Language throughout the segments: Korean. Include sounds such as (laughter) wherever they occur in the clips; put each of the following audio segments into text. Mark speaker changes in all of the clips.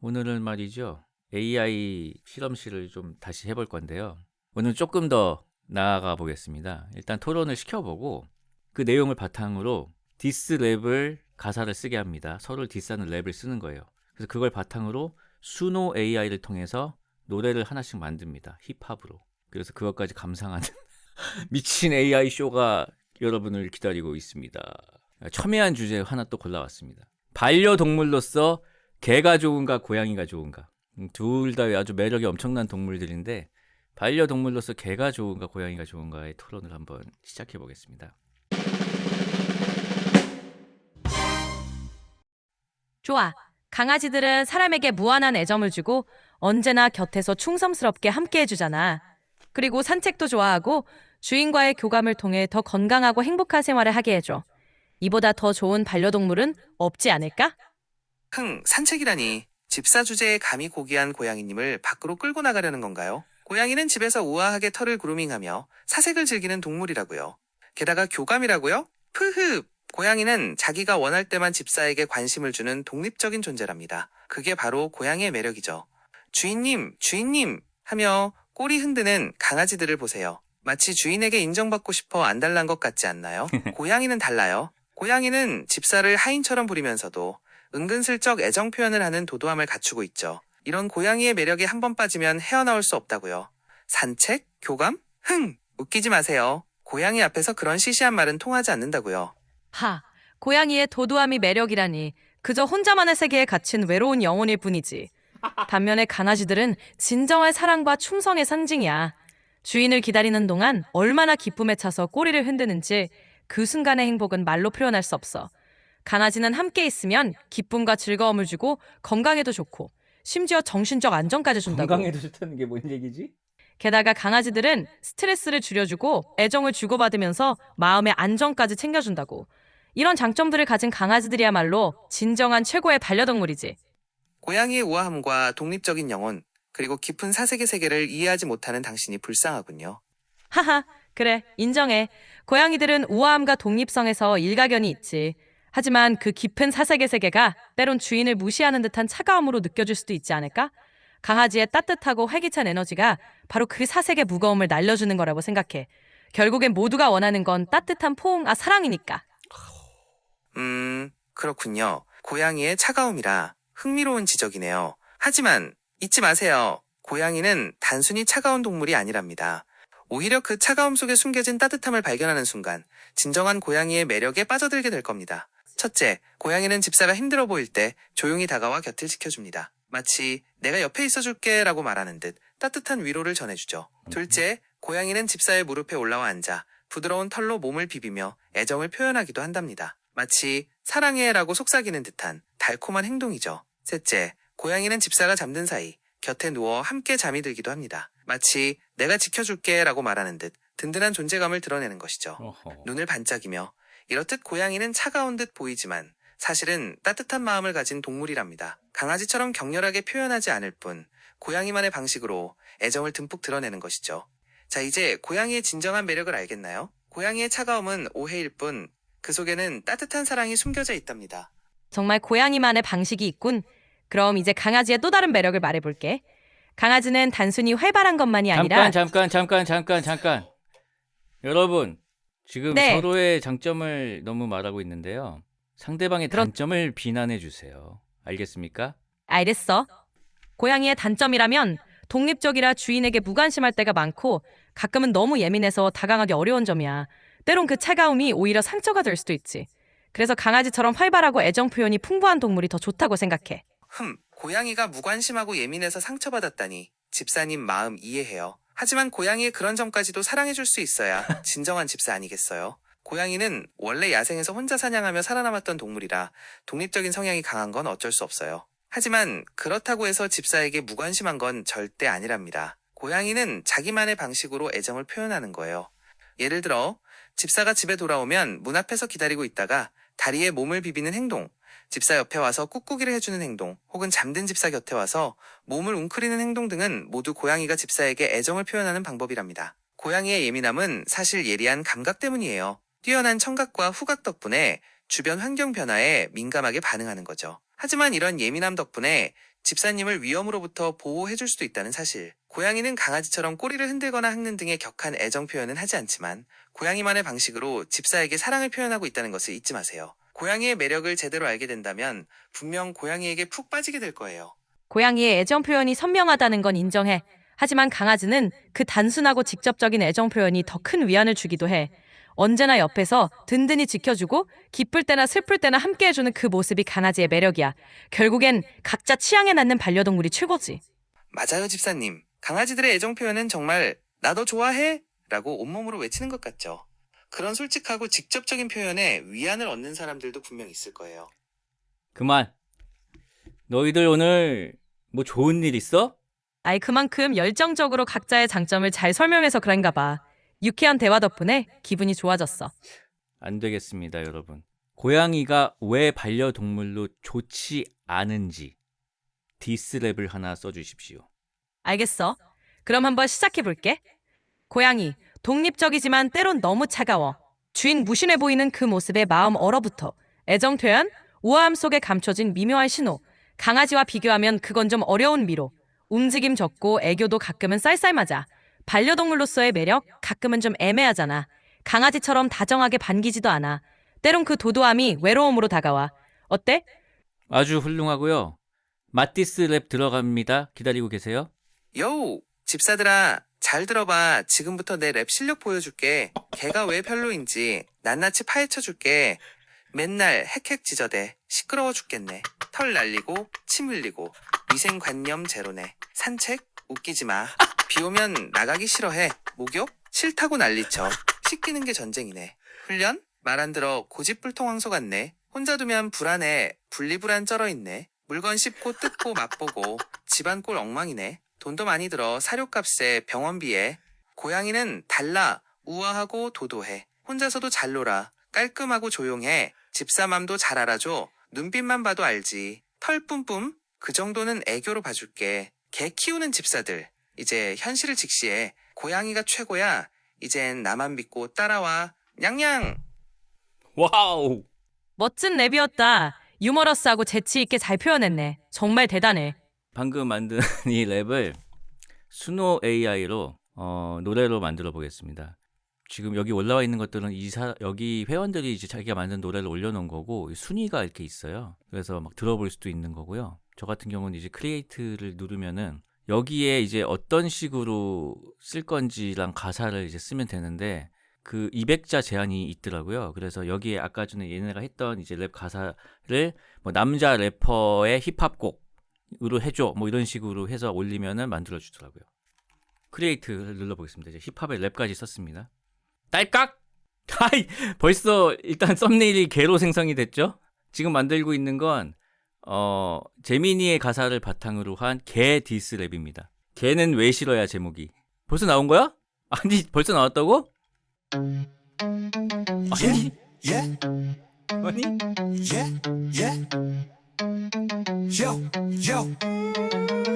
Speaker 1: 오늘은 말이죠. AI 실험실을 좀 다시 해볼 건데요. 오늘 조금 더 나아가 보겠습니다. 일단 토론을 시켜보고 그 내용을 바탕으로 디스 랩을 가사를 쓰게 합니다. 서로를 디스하는 랩을 쓰는 거예요. 그래서 그걸 바탕으로 수노 AI를 통해서 노래를 하나씩 만듭니다. 힙합으로. 그래서 그것까지 감상하는 (laughs) 미친 AI 쇼가 여러분을 기다리고 있습니다. 첨예한 주제 하나 또 골라왔습니다. 반려동물로서 개가 좋은가 고양이가 좋은가 둘 다 아주 매력이 엄청난 동물들인데 반려동물로서 개가 좋은가 고양이가 좋은가의 토론을 한번 시작해 보겠습니다.
Speaker 2: 좋아. 강아지들은 사람에게 무한한 애정을 주고 언제나 곁에서 충성스럽게 함께 해주잖아. 그리고 산책도 좋아하고 주인과의 교감을 통해 더 건강하고 행복한 생활을 하게 해줘. 이보다 더 좋은 반려동물은 없지 않을까?
Speaker 3: 흥, 산책이라니. 집사 주제에 감히 고귀한 고양이님을 밖으로 끌고 나가려는 건가요? 고양이는 집에서 우아하게 털을 그루밍하며 사색을 즐기는 동물이라고요. 게다가 교감이라고요? 프흐! 고양이는 자기가 원할 때만 집사에게 관심을 주는 독립적인 존재랍니다. 그게 바로 고양이의 매력이죠. 주인님, 주인님! 하며 꼬리 흔드는 강아지들을 보세요. 마치 주인에게 인정받고 싶어 안달난 것 같지 않나요? (laughs) 고양이는 달라요. 고양이는 집사를 하인처럼 부리면서도 은근슬쩍 애정 표현을 하는 도도함을 갖추고 있죠. 이런 고양이의 매력에 한 번 빠지면 헤어나올 수 없다고요. 산책? 교감? 흥! 웃기지 마세요. 고양이 앞에서 그런 시시한 말은 통하지 않는다고요.
Speaker 2: 하, 고양이의 도도함이 매력이라니. 그저 혼자만의 세계에 갇힌 외로운 영혼일 뿐이지. 반면에 강아지들은 진정한 사랑과 충성의 상징이야. 주인을 기다리는 동안 얼마나 기쁨에 차서 꼬리를 흔드는지 그 순간의 행복은 말로 표현할 수 없어. 강아지는 함께 있으면 기쁨과 즐거움을 주고 건강에도 좋고 심지어 정신적 안정까지 준다고.
Speaker 1: 건강에도 좋다는 게 뭔 얘기지?
Speaker 2: 게다가 강아지들은 스트레스를 줄여주고 애정을 주고받으면서 마음의 안정까지 챙겨준다고. 이런 장점들을 가진 강아지들이야말로 진정한 최고의 반려동물이지.
Speaker 3: 고양이의 우아함과 독립적인 영혼, 그리고 깊은 사색의 세계를 이해하지 못하는 당신이 불쌍하군요.
Speaker 2: 하하, 그래, 인정해. 고양이들은 우아함과 독립성에서 일가견이 있지. 하지만 그 깊은 사색의 세계가 때론 주인을 무시하는 듯한 차가움으로 느껴질 수도 있지 않을까? 강아지의 따뜻하고 활기찬 에너지가 바로 그 사색의 무거움을 날려주는 거라고 생각해. 결국엔 모두가 원하는 건 따뜻한 포옹, 아, 사랑이니까.
Speaker 3: 음, 그렇군요. 고양이의 차가움이라 흥미로운 지적이네요. 하지만 잊지 마세요. 고양이는 단순히 차가운 동물이 아니랍니다. 오히려 그 차가움 속에 숨겨진 따뜻함을 발견하는 순간 진정한 고양이의 매력에 빠져들게 될 겁니다. 첫째, 고양이는 집사가 힘들어 보일 때 조용히 다가와 곁을 지켜줍니다. 마치 내가 옆에 있어줄게 라고 말하는 듯 따뜻한 위로를 전해주죠. 둘째, 고양이는 집사의 무릎에 올라와 앉아 부드러운 털로 몸을 비비며 애정을 표현하기도 한답니다. 마치 사랑해 라고 속삭이는 듯한 달콤한 행동이죠. 셋째, 고양이는 집사가 잠든 사이 곁에 누워 함께 잠이 들기도 합니다. 마치 내가 지켜줄게 라고 말하는 듯 든든한 존재감을 드러내는 것이죠.
Speaker 1: 어허.
Speaker 3: 눈을 반짝이며 이렇듯 고양이는 차가운 듯 보이지만 사실은 따뜻한 마음을 가진 동물이랍니다. 강아지처럼 격렬하게 표현하지 않을 뿐 고양이만의 방식으로 애정을 듬뿍 드러내는 것이죠. 자, 이제 고양이의 진정한 매력을 알겠나요? 고양이의 차가움은 오해일 뿐 그 속에는 따뜻한 사랑이 숨겨져 있답니다.
Speaker 2: 정말 고양이만의 방식이 있군. 그럼 이제 강아지의 또 다른 매력을 말해볼게. 강아지는 단순히 활발한 것만이 아니라
Speaker 1: 잠깐 잠깐 잠깐 잠깐 잠깐 여러분 지금
Speaker 2: 네.
Speaker 1: 서로의 장점을 너무 말하고 있는데요. 상대방의
Speaker 2: 그렇-
Speaker 1: 단점을 비난해 주세요. 알겠습니까?
Speaker 2: 알겠어. 고양이의 단점이라면 독립적이라 주인에게 무관심할 때가 많고 가끔은 너무 예민해서 다가가기 어려운 점이야. 때론 그 차가움이 오히려 상처가 될 수도 있지. 그래서 강아지처럼 활발하고 애정 표현이 풍부한 동물이 더 좋다고 생각해.
Speaker 3: 흠, 고양이가 무관심하고 예민해서 상처받았다니 집사님 마음 이해해요. 하지만 고양이의 그런 점까지도 사랑해줄 수 있어야 진정한 집사 아니겠어요? 고양이는 원래 야생에서 혼자 사냥하며 살아남았던 동물이라 독립적인 성향이 강한 건 어쩔 수 없어요. 하지만 그렇다고 해서 집사에게 무관심한 건 절대 아니랍니다. 고양이는 자기만의 방식으로 애정을 표현하는 거예요. 예를 들어 집사가 집에 돌아오면 문 앞에서 기다리고 있다가 다리에 몸을 비비는 행동, 집사 옆에 와서 꾹꾹이를 해주는 행동, 혹은 잠든 집사 곁에 와서 몸을 웅크리는 행동 등은 모두 고양이가 집사에게 애정을 표현하는 방법이랍니다. 고양이의 예민함은 사실 예리한 감각 때문이에요. 뛰어난 청각과 후각 덕분에 주변 환경 변화에 민감하게 반응하는 거죠. 하지만 이런 예민함 덕분에 집사님을 위험으로부터 보호해줄 수도 있다는 사실. 고양이는 강아지처럼 꼬리를 흔들거나 핥는 등의 격한 애정 표현은 하지 않지만 고양이만의 방식으로 집사에게 사랑을 표현하고 있다는 것을 잊지 마세요. 고양이의 매력을 제대로 알게 된다면 분명 고양이에게 푹 빠지게 될 거예요.
Speaker 2: 고양이의 애정 표현이 선명하다는 건 인정해. 하지만 강아지는 그 단순하고 직접적인 애정 표현이 더 큰 위안을 주기도 해. 언제나 옆에서 든든히 지켜주고 기쁠 때나 슬플 때나 함께 해주는 그 모습이 강아지의 매력이야. 결국엔 각자 취향에 맞는 반려동물이 최고지.
Speaker 3: 맞아요, 집사님. 강아지들의 애정 표현은 정말 나너 좋아해? 라고 온몸으로 외치는 것 같죠. 그런 솔직하고 직접적인 표현에 위안을 얻는 사람들도 분명 있을 거예요.
Speaker 1: 그만. 너희들 오늘 뭐 좋은 일 있어?
Speaker 2: 아이 그만큼 열정적으로 각자의 장점을 잘 설명해서 그런가 봐. 유쾌한 대화 덕분에 기분이 좋아졌어.
Speaker 1: 안 되겠습니다, 여러분. 고양이가 왜 반려동물로 좋지 않은지 디스랩을 하나 써주십시오.
Speaker 2: 알겠어. 그럼 한번 시작해 볼게. 고양이, 독립적이지만 때론 너무 차가워. 주인 무심해 보이는 그 모습에 마음 얼어붙어. 애정 표현, 우아함 속에 감춰진 미묘한 신호. 강아지와 비교하면 그건 좀 어려운 미로. 움직임 적고 애교도 가끔은 쌀쌀맞아. 반려동물로서의 매력 가끔은 좀 애매하잖아. 강아지처럼 다정하게 반기지도 않아. 때론 그 도도함이 외로움으로 다가와. 어때?
Speaker 1: 아주 훌륭하고요. 마티스 랩 들어갑니다. 기다리고 계세요.
Speaker 3: 요우! 집사들아, 잘 들어봐. 지금부터 내 랩 실력 보여줄게. 걔가 왜 별로인지 낱낱이 파헤쳐줄게. 맨날 헥헥 지저대. 시끄러워 죽겠네. 털 날리고, 침 흘리고, 위생관념 제로네. 산책? 웃기지 마. 비 오면 나가기 싫어해. 목욕? 싫다고 난리쳐. 씻기는 게 전쟁이네. 훈련? 말 안 들어 고집불통 황소 같네. 혼자 두면 불안해. 분리불안 쩔어 있네. 물건 씹고 뜯고 맛보고 집안 꼴 엉망이네. 돈도 많이 들어 사료값에 병원비에. 고양이는 달라. 우아하고 도도해. 혼자서도 잘 놀아. 깔끔하고 조용해. 집사 맘도 잘 알아줘. 눈빛만 봐도 알지. 털 뿜뿜? 그 정도는 애교로 봐줄게. 개 키우는 집사들. 이제 현실을 직시해. 고양이가 최고야. 이젠 나만 믿고 따라와. 냥냥!
Speaker 1: 와우!
Speaker 2: 멋진 랩이었다. 유머러스하고 재치 있게 잘 표현했네. 정말 대단해.
Speaker 1: 방금 만든 (laughs) 이 랩을 수노 AI로 어, 노래로 만들어 보겠습니다. 지금 여기 올라와 있는 것들은 이사 여기 회원들이 이제 자기가 만든 노래를 올려놓은 거고 순위가 이렇게 있어요. 그래서 막 들어볼 수도 있는 거고요. 저 같은 경우는 이제 크리에이트를 누르면은 여기에 이제 어떤 식으로 쓸 건지랑 가사를 이제 쓰면 되는데 그 200자 제한이 있더라고요. 그래서 여기에 아까 전에 얘네가 했던 이제 랩 가사를 뭐 남자 래퍼의 힙합 곡 으로 해줘 뭐 이런 식으로 해서 올리면은 만들어 주더라고요. 크리에이트를 눌러보겠습니다. 이제 힙합의 랩까지 썼습니다. 딸깍! (laughs) 하이 벌써 일단 썸네일이 개로 생성이 됐죠? 지금 만들고 있는 건 어, 제미니의 가사를 바탕으로 한 개 디스 랩입니다. 개는 왜 싫어야 제목이. 벌써 나온 거야? 아니 벌써 나왔다고? 아니
Speaker 4: Yeah, (laughs)
Speaker 1: 아니
Speaker 4: yeah, yeah. Yo, yo,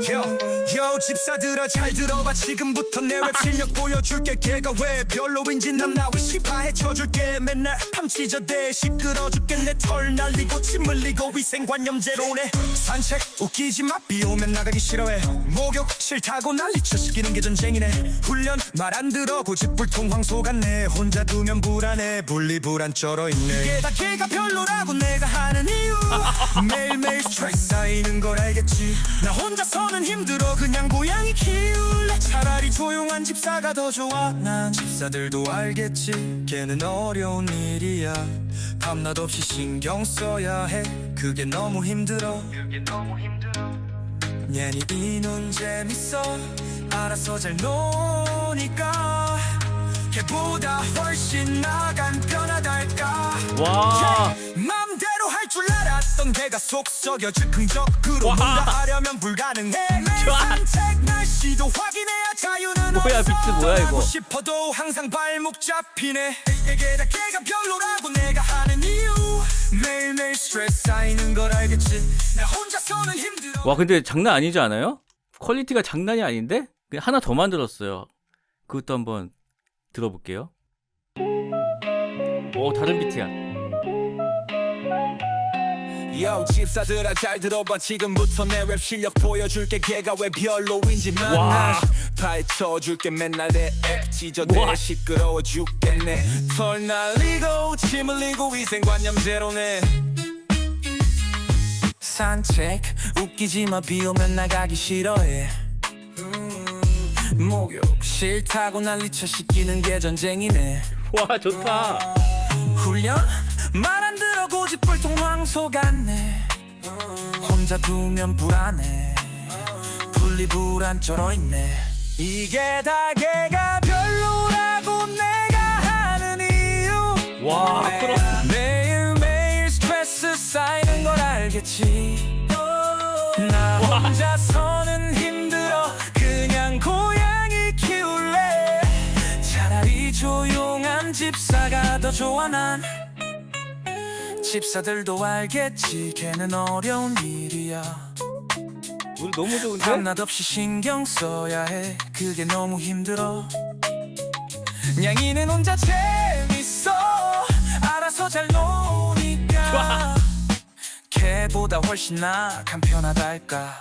Speaker 4: yo, 집사들아 잘 들어봐. 지금부터 내 랩 실력 보여줄게. 걔가 왜 별로인지 넌 나와 시파해 쳐줄게. 맨날 밤치저대. 시끄러 죽겠네 털 날리고 침 흘리고 위생관념 제로네. 산책 웃기지 마비 오면 나가기 싫어해. 목욕 싫다고 난리쳐 시키는 게 전쟁이네. 훈련 말 안 들어 고집불통 황소 같네. 혼자 두면 불안해. 분리불안 쩔어 있네. 이게 다 걔가 별로라고 내가 하는 이유. (laughs) 매일매일 스트레스 쌓이는 걸 알겠지. 나 혼자서 는 힘들어. 그냥 고양이 키울래. 차라리 조용한 집사가 더 좋아. 난 집사들도 알겠지. 걔는 어려운 일이야. 밤낮 없이 신경 써야 해. 그게 너무 힘들어. 얘니 이눈 재밌어. 알아서 잘 노니까. 걔보다 훨씬 나간 편하달까?
Speaker 1: 와
Speaker 4: 줄 알았던 걔가 속 썩여 즉흥적으로
Speaker 1: 와.
Speaker 4: 뭔가 하려면 불가능해. (laughs) 산책 날씨도 확인해야 자유는
Speaker 1: 뭐야,
Speaker 4: 없어
Speaker 1: 비트 뭐야, 이거.
Speaker 4: 싶어도 항상 발목 잡히네 이게 다 걔가 별로라고 내가 하는 이유 매일매일 스트레스 쌓이는 걸 알겠지 나 혼자서는 힘들어
Speaker 1: 와 근데 장난 아니지 않아요? 퀄리티가 장난이 아닌데? 그냥 하나 더 만들었어요. 그것도 한번 들어볼게요. 오 다른 비트야.
Speaker 5: Yo 집사들아 잘 들어봐. 지금부터 내 랩 실력 보여줄게. 걔가 왜 별로인지만
Speaker 1: 와.
Speaker 5: 파헤쳐줄게. 맨날 내앱
Speaker 1: 와.
Speaker 5: 시끄러워 죽겠네. 털 날리고 침 흘리고 위생관념 제로네. 산책 웃기지 마. 비 오면 나가기 싫어해. 음, 목욕 싫다고 난리쳐. 시키는 게 전쟁이네.
Speaker 1: 와 좋다.
Speaker 5: 훈련? 말 황소 같네. 혼자 두면 불안해. 분리불안 쩔어있네. 이게 다 걔가 별로라고 내가 하는 이유.
Speaker 1: 와 프로.
Speaker 5: 매일매일 스트레스 쌓이는 걸 알겠지. 나 혼자서는 힘들어. 그냥 고양이 키울래. 차라리 조용한 집사가 더 좋아 난 집사들도 알겠지. 걔는 어려운 일이야.
Speaker 1: 우리 너무 좋은데?
Speaker 5: 밤낮 없이 신경 써야 해. 그게 너무 힘들어. 냥이는 혼자 재밌어. 알아서 잘 노니까. 걔보다 훨씬 나 간편하달까.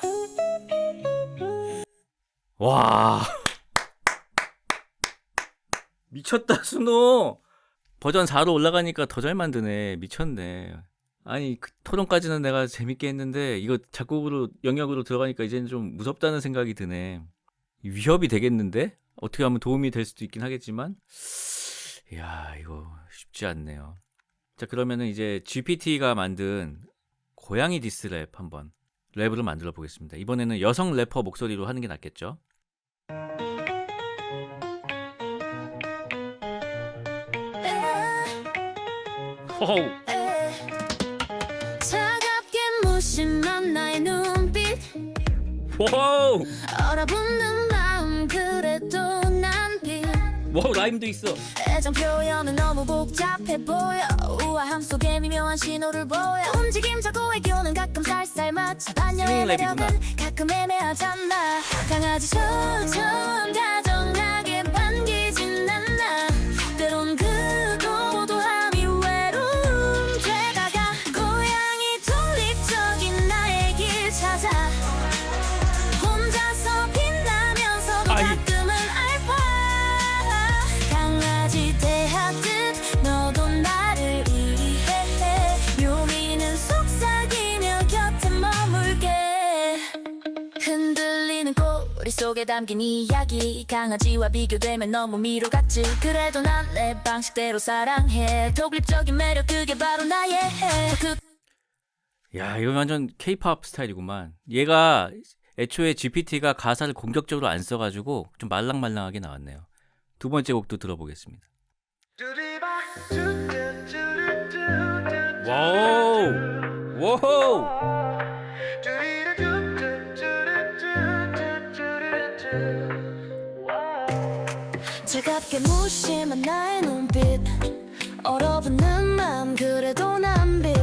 Speaker 1: 와. 미쳤다 순호 버전 4로 올라가니까 더 잘 만드네. 미쳤네. 아니 그 토론까지는 내가 재밌게 했는데 이거 작곡으로 영역으로 들어가니까 이제는 좀 무섭다는 생각이 드네. 위협이 되겠는데? 어떻게 하면 도움이 될 수도 있긴 하겠지만. 이야 이거 쉽지 않네요. 자 그러면은 이제 GPT가 만든 고양이 디스 랩 한번 랩으로 만들어 보겠습니다. 이번에는 여성 래퍼 목소리로 하는 게 낫겠죠 호호.
Speaker 6: 차갑게 무심한 나의 눈빛. 얼어붙는 마음 그래도 난 빛.
Speaker 1: 와우 라임도 있어.
Speaker 6: 애정 표현은 너무 복잡해 보여. 우아함 속에 미묘한 신호를 보여. 움직임 자고 애교는 가끔 살살 맞춰. 반려의
Speaker 1: 랩이구나.
Speaker 6: 매력은 가끔 애매하잖아. 강아지처럼 다정 꼬리 속에 담긴 이야기. 강아지와 비교되면 너무 미로 같지. 그래도 난 내 방식대로 사랑해. 독립적인 매력 그게 바로 나의
Speaker 1: 그야 이거 완전 케이팝 스타일이구만. 얘가 애초에 GPT가 가사를 공격적으로 안 써가지고 좀 말랑말랑하게 나왔네요. 두 번째 곡도 들어보겠습니다. 와우! 와우
Speaker 6: 차갑게 무심한 나의 눈빛. 얼어붙는 맘 그래도 난 빛.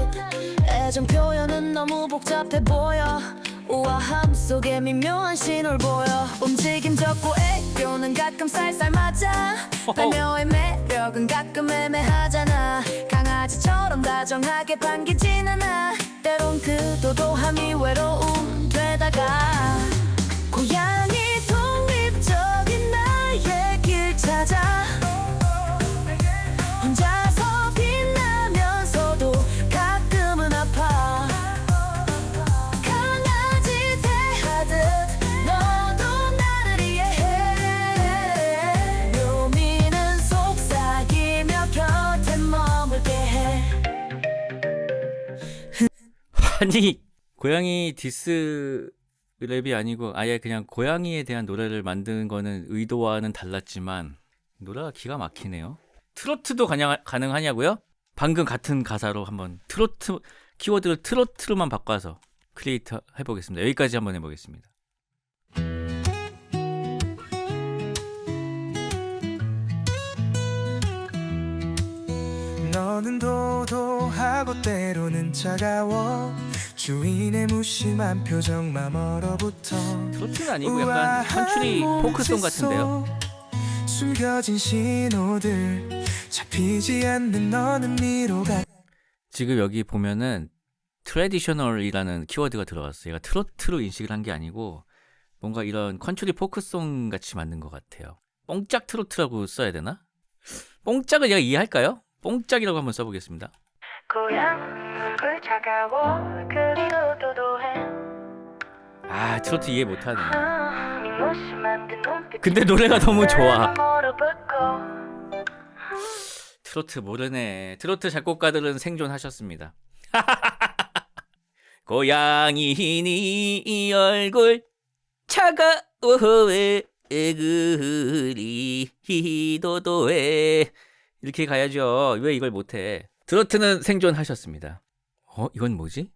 Speaker 6: 애정 표현은 너무 복잡해 보여. 우아함 속에 미묘한 신호를 보여. 움직임 적고 애교는 가끔 살살 맞아. 발묘의 매력은 가끔 애매하잖아. 강아지처럼 다정하게 반기진 않아. 때론 그 도도함이 외로움 되다가 고양이
Speaker 1: 아니 고양이 디스 랩이 아니고 아예 그냥 고양이에 대한 노래를 만드는 거는 의도와는 달랐지만 노래가 기가 막히네요. 트로트도 가능, 가능하냐고요? 방금 같은 가사로 한번 트로트 키워드를 트로트로만 바꿔서 크리에이터 해보겠습니다. 여기까지 한번 해보겠습니다.
Speaker 5: 너는 도도하고 때로는 차가워 주인의 무심한 표정만 얼어붙어
Speaker 1: 트로트는 아니고 약간 컨츄리 포크송 같은데요.
Speaker 5: 숨겨진 신호들 잡히지 않는 너는 미로가
Speaker 1: 지금 여기 보면은 트레디셔널이라는 키워드가 들어갔어요. 얘가 트로트로 인식을 한 게 아니고 뭔가 이런 컨트리 포크송 같이 만든 것 같아요. 뽕짝 트로트라고 써야 되나? 뽕짝을 얘가 이해할까요? 뽕짝이라고 한번 써보겠습니다.
Speaker 6: 고향 그 차가워 그리고 도도해
Speaker 1: 아 트로트 이해 못하네.
Speaker 6: 네 무심한 그 눈빛
Speaker 1: 근데 노래가 너무 좋아. 트로트 모르네. 트로트 작곡가들은 생존하셨습니다. (laughs) 고양이니 이 얼굴 차가워해 그리 도도해 이렇게 가야죠. 왜 이걸 못해? 트로트는 생존하셨습니다. 어 이건 뭐지?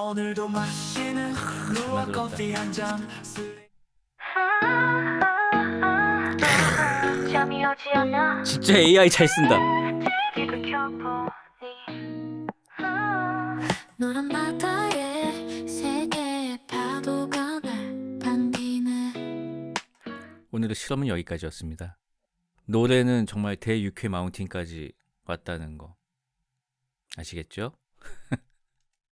Speaker 4: 오늘도 마시는 루아. 커피 한잔
Speaker 6: 잠이 오지 않아
Speaker 1: 진짜 AI 잘 쓴다.
Speaker 6: TV를 켜보니 노란 바다에
Speaker 1: 오늘의 실험은 여기까지였습니다. 노래는 정말 대육회 마운틴까지 왔다는 거 아시겠죠? (laughs)